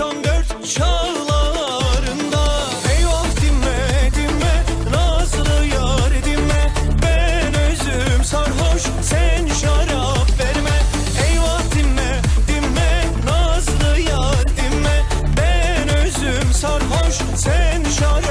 14 çağlarında Ey of dinme dinme nazlı yar dinme Ben özüm sarhoş sen şarap verme. Eyvah dinme dinme nazlı yar dinme Ben özüm sarhoş sen şarap